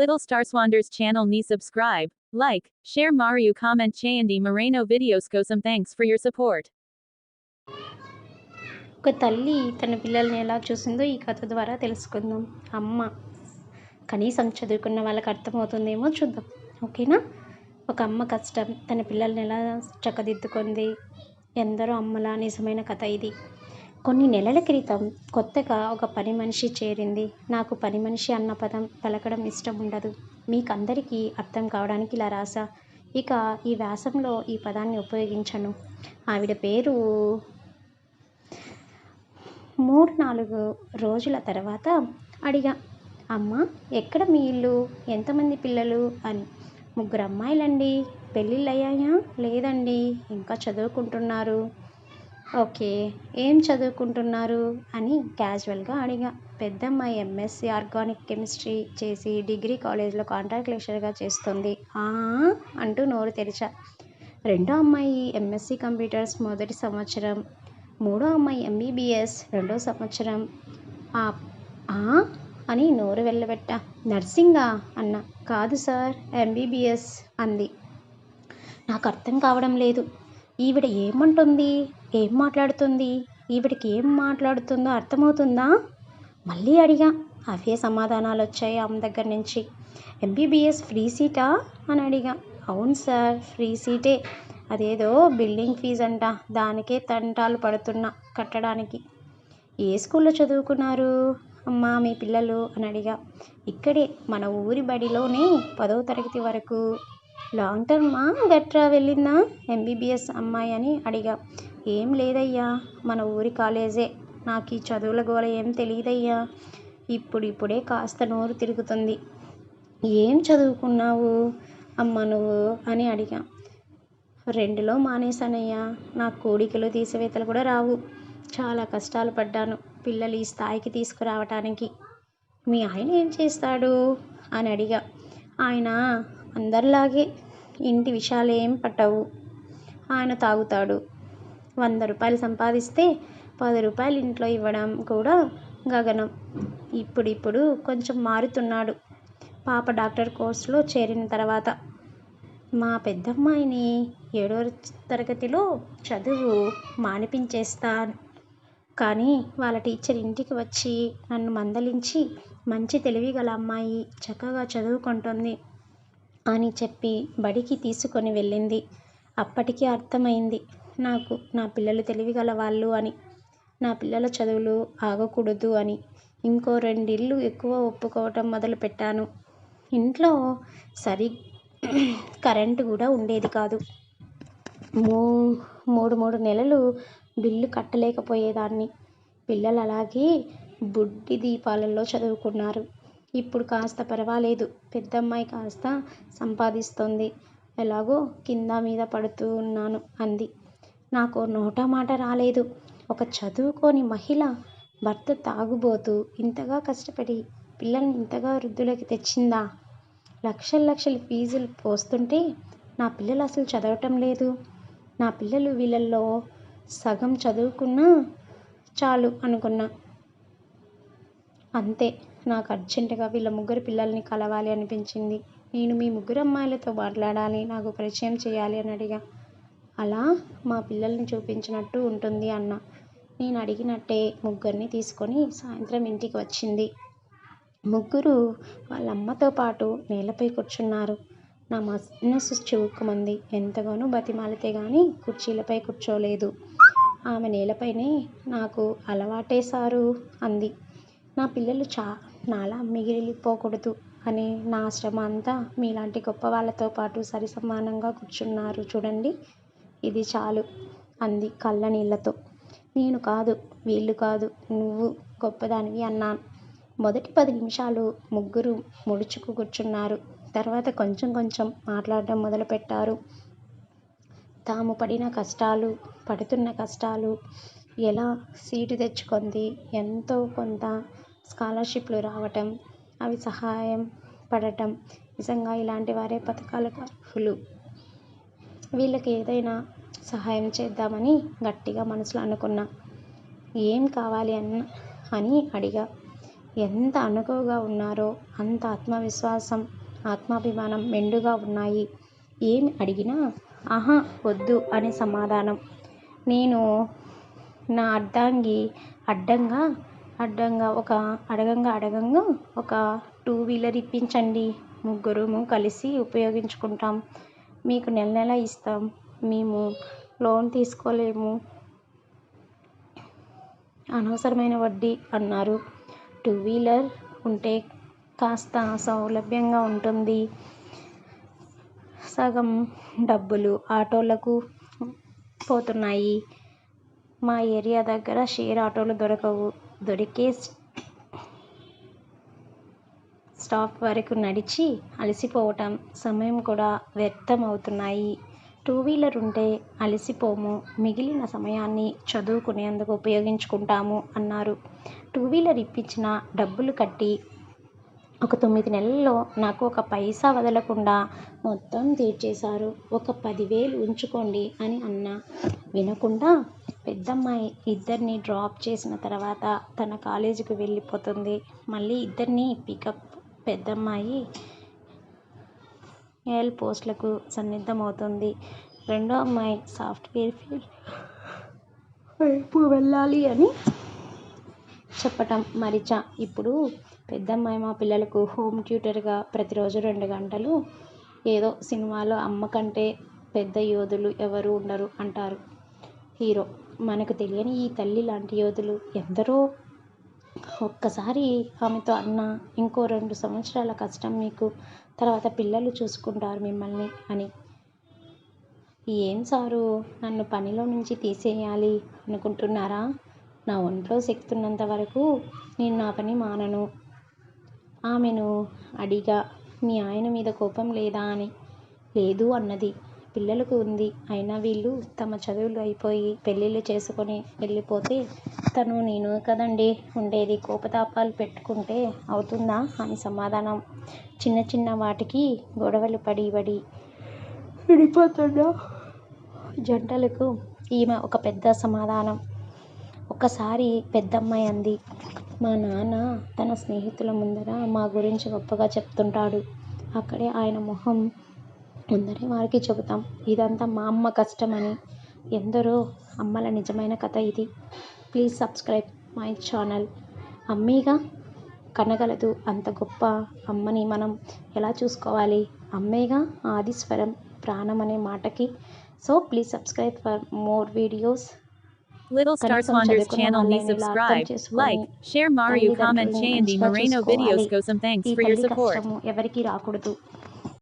Little Starswander's channel ni subscribe, like, share Mario comment చేయండి Moreno videos కోసం thanks for your support. ఒక తల్లి తన పిల్లల్ని ఎలా చూసిందో ఈ కథ ద్వారా తెలుసుకుందాం. అమ్మ కనీసం చదువుకున్న వాళ్ళకి అర్థమవుతుందేమో చూద్దాం. ఓకేనా? ఒక అమ్మ కష్టం తన పిల్లల్ని ఎలా చక్కదిద్దుకుంది? ఎందరో అమ్మల నిజమైన కథ ఇది. కొన్ని నెలల క్రితం కొత్తగా ఒక పని మనిషి చేరింది. నాకు పని మనిషి అన్న పదం పలకడం ఇష్టం ఉండదు. మీకు అందరికీ అర్థం కావడానికి ఇలా రాసా. ఇక ఈ వ్యాసంలో ఈ పదాన్ని ఉపయోగించను. ఆవిడ పేరు మూడు నాలుగు రోజుల తర్వాత అడిగా అమ్మ ఎక్కడ మీ ఇల్లు? ఎంతమంది పిల్లలు? అని. ముగ్గురు అమ్మాయిలండి. పెళ్ళిళ్ళు అయ్యాయా లేదండి. ఇంకా చదువుకుంటున్నారు. ఓకే ఏం చదువుకుంటున్నారు? అని క్యాజువల్గా అడిగా. పెద్దమ్మాయి ఎంఎస్సీ ఆర్గానిక్ కెమిస్ట్రీ చేసి డిగ్రీ కాలేజ్లో కాంట్రాక్ట్ లెక్చరర్గా చేస్తుంది. "ఆ?" అంటూ నోరు తెరిచా. రెండో అమ్మాయి ఎంఎస్సీ కంప్యూటర్స్ మొదటి సంవత్సరం. మూడో అమ్మాయి ఎంబీబీఎస్ రెండో సంవత్సరం. "ఆ ఆ?" అని నోరు వెళ్ళబెట్టా నర్సింగా అన్న. కాదు సార్ ఎంబీబీఎస్ అంది. నాకు అర్థం కావడం లేదు. ఈవిడ ఏమంటుంది? ఏం మాట్లాడుతుంది? ఈవిడికి ఏం మాట్లాడుతుందో అర్థమవుతుందా? మళ్ళీ అడిగా. అవే సమాధానాలు వచ్చాయి ఆమె దగ్గర నుంచి. ఎంబీబీఎస్ ఫ్రీ సీటా? అని అడిగా. అవును సార్ ఫ్రీ సీటే. అదేదో బిల్డింగ్ ఫీజు అంట. దానికే తంటాలు పడుతున్నా కట్టడానికి. ఏ స్కూల్లో చదువుకున్నారు? అమ్మా మీ పిల్లలు? అని అడిగా. ఇక్కడే మన ఊరి బడిలోనే పదవ తరగతి వరకు. లాంగ్ టర్మా? గట్రా వెళ్ళిందా? ఎంబీబీఎస్ అమ్మాయి అని అడిగా. ఏం లేదయ్యా. మన ఊరి కాలేజే. నాకు ఈ చదువుల గోల ఏం తెలియదయ్యా ఇప్పుడిప్పుడే కాస్త నోరు తిరుగుతుంది. ఏం చదువుకున్నావు? అమ్మ నువ్వు అని అడిగా. రెండులో మానేశానయ్యా. నా కోడికలు తీసివేతలు కూడా రావు. చాలా కష్టాలు పడ్డాను పిల్లలు ఈ స్థాయికి తీసుకురావటానికి. మీ ఆయన ఏం చేస్తాడు? అని అడిగా. ఆయన అందరిలాగే ఇంటి విషయాలు ఏం పట్టవు. ఆయన తాగుతాడు. వంద రూపాయలు సంపాదిస్తే పది రూపాయలు ఇంట్లో ఇవ్వడం కూడా గగనం. ఇప్పుడిప్పుడు కొంచెం మారుతున్నాడు. పాప డాక్టర్ కోర్సులో చేరిన తర్వాత మా పెద్దమ్మాయిని ఏడో తరగతిలో చదువు మానిపించేస్తాను. కానీ వాళ్ళ టీచర్ ఇంటికి వచ్చి నన్ను మందలించి మంచి తెలివి గల అమ్మాయి చక్కగా చదువుకుంటుంది అని చెప్పి బడికి తీసుకొని వెళ్ళింది. అప్పటికి అర్థమైంది. నాకు నా పిల్లలు తెలివిగల వాళ్ళు అని. నా పిల్లల చదువులు ఆగకూడదు అని. ఇంకో రెండిళ్ళు ఎక్కువ ఒప్పుకోవటం మొదలుపెట్టాను ఇంట్లో సరి కరెంటు కూడా ఉండేది కాదు. మూ మూడు మూడు నెలలు బిల్లు కట్టలేకపోయేదాన్ని. పిల్లలు అలాగే బుడ్డి దీపాలలో చదువుకున్నారు. ఇప్పుడు కాస్త పర్వాలేదు. పెద్దమ్మాయి కాస్త సంపాదిస్తుంది. ఎలాగో కింద మీద పడుతూ ఉన్నాను అంది. నాకు నోట మాట రాలేదు. ఒక చదువుకోని మహిళ భర్త తాగుబోతూ ఇంతగా కష్టపడి పిల్లల్ని ఇంతగా వృద్ధులకి తెచ్చిందా? లక్షల లక్షల ఫీజులు పోస్తుంటే నా పిల్లలు అసలు చదవటం లేదు. నా పిల్లలు వీళ్ళల్లో సగం చదువుకున్నా చాలు అనుకున్నా. అంతే నాకు అర్జెంటుగా వీళ్ళ ముగ్గురు పిల్లల్ని కలవాలి అనిపించింది. నేను మీ ముగ్గురు అమ్మాయిలతో మాట్లాడాలి నాకు పరిచయం చేయాలి అని అడిగా. అలా మా పిల్లల్ని చూపించినట్టు ఉంటుంది అన్న. నేను అడిగినట్టే ముగ్గురిని తీసుకొని సాయంత్రం ఇంటికి వచ్చింది. ముగ్గురు వాళ్ళ అమ్మతో పాటు నేలపై కూర్చున్నారు. నా మనసు చివుక్కుమంది. ఎంతగానో బతిమాలితే కానీ కుర్చీలపై కూర్చోలేదు. ఆమె నేలపైనే నాకు అలవాటే సారు అంది. నా పిల్లలు చా నాలా మిగిలిపోకూడదు అని నా శ్రమ అంతా మీలాంటి గొప్ప వాళ్ళతో పాటు సరి సమానంగా కూర్చున్నారు. చూడండి ఇది చాలు అంది కళ్ళ నీళ్ళతో నేను కాదు వీళ్ళు కాదు నువ్వు గొప్పదానివి అన్నాను. మొదటి పది నిమిషాలు ముగ్గురు ముడుచుకు కూర్చున్నారు. తర్వాత కొంచెం కొంచెం మాట్లాడడం మొదలుపెట్టారు. తాము పడిన కష్టాలు పడుతున్న కష్టాలు ఎలా సీటు తెచ్చుకుంది ఎంతో కొంత స్కాలర్షిప్లు రావటం అవి సహాయం పడటం నిజంగా ఇలాంటి వారే పథకాలకు అర్హులు వీళ్ళకి ఏదైనా సహాయం చేద్దామని గట్టిగా మనసులో అనుకున్నా. ఏం కావాలి అన్న అని అడిగా. ఎంత అనుకువగా ఉన్నారో అంత ఆత్మవిశ్వాసం ఆత్మాభిమానం మెండుగా ఉన్నాయి. ఏమి అడిగినా ఆహా వద్దు అనే సమాధానం. నేను నా అడ్డాంగి అడ్డంగా అడ్డంగా ఒక అడగంగా అడగంగా ఒక టూ వీలర్ ఇప్పించండి. ముగ్గురు కలిసి ఉపయోగించుకుంటాం. మీకు నెల నెల ఇస్తాం. మేము లోన్ తీసుకోలేము. అనవసరమైన వడ్డీ అన్నారు. టూ వీలర్ ఉంటే కాస్త సౌలభ్యంగా ఉంటుంది. సగం డబ్బులు ఆటోలకు పోతున్నాయి. మా ఏరియా దగ్గర షేర్ ఆటోలు దొరకవు. దొరికే స్టాప్ వరకు నడిచి అలసిపోవటం సమయం కూడా వ్యర్థం అవుతున్నాయి టూ వీలర్ ఉంటే అలసిపోము. మిగిలిన సమయాన్ని చదువుకునేందుకు ఉపయోగించుకుంటాము అన్నారు. టూ వీలర్ ఇప్పించిన డబ్బులు కట్టి ఒక తొమ్మిది నెలల్లో నాకు ఒక పైసా వదలకుండా మొత్తం తీర్చేశారు. ఒక పదివేలు ఉంచుకోండి అని అన్నా. వినకుండా పెద్దమ్మాయి ఇద్దరిని డ్రాప్ చేసిన తర్వాత తన కాలేజీకి వెళ్ళిపోతుంది. మళ్ళీ ఇద్దరిని పికప్ పెద్దమ్మాయి ఏఎల్ పోస్టులకు సన్నిద్ధమవుతుంది రెండో అమ్మాయి సాఫ్ట్వేర్ ఫీల్డ్ వైపు వెళ్ళాలి అని చెప్పటం మరిచా. ఇప్పుడు పెద్దమ్మాయి మా పిల్లలకు హోమ్ ట్యూటర్గా ప్రతిరోజు రెండు గంటలు ఏదో సినిమాలో అమ్మ కంటే పెద్ద యోధులు ఎవరు ఉండరు అంటారు హీరో. మనకు తెలియని ఈ తల్లి లాంటి యోధులు ఎందరో ఒక్కసారి ఆమెతో అన్న ఇంకో రెండు సంవత్సరాల కష్టం మీకు. తర్వాత పిల్లలు చూసుకుంటారు మిమ్మల్ని అని. ఏం సారు నన్ను పనిలో నుంచి తీసేయాలి అనుకుంటున్నారా? నా ఒంట్లో శక్తి ఉన్నంత వరకు నేను నా పని మానను. ఆమెను అడిగా మీ ఆయన మీద కోపం లేదా అని. లేదు అన్నది. పిల్లలకు ఉంది. అయినా వీళ్ళు తమ చదువులు అయిపోయి పెళ్ళిళ్ళు చేసుకొని వెళ్ళిపోతే తను నేను కదండి ఉండేది కోపతాపాలు పెట్టుకుంటే అవుతుందా అని సమాధానం. చిన్న చిన్న వాటికి గొడవలు పడి పడి విడిపోతున్న జంటలకు ఈమె ఒక పెద్ద సమాధానం. ఒకసారి పెద్దమ్మాయి అంది మా నాన్న తన స్నేహితుల ముందర మా గురించి గొప్పగా చెప్తుంటాడు. అక్కడే ఆయన మొహం ముందరే వారికి చెబుతాం. ఇదంతా మా అమ్మ కష్టమని. ఎందరో అమ్మల నిజమైన కథ ఇది. Please subscribe my channel. అమ్మీగా కనగలదు అంత గొప్ప అమ్మని మనం ఎలా చూసుకోవాలి? అమ్మేగా ఆదిస్వరం ప్రాణం అనే మాటకి. So please subscribe for more videos. Little Star చదువుకున్న channel me అర్థం subscribe, like, share Mario comment Chandy Moreno videos go some thanks for your support. కష్టము ఎవరికి రాకూడదు.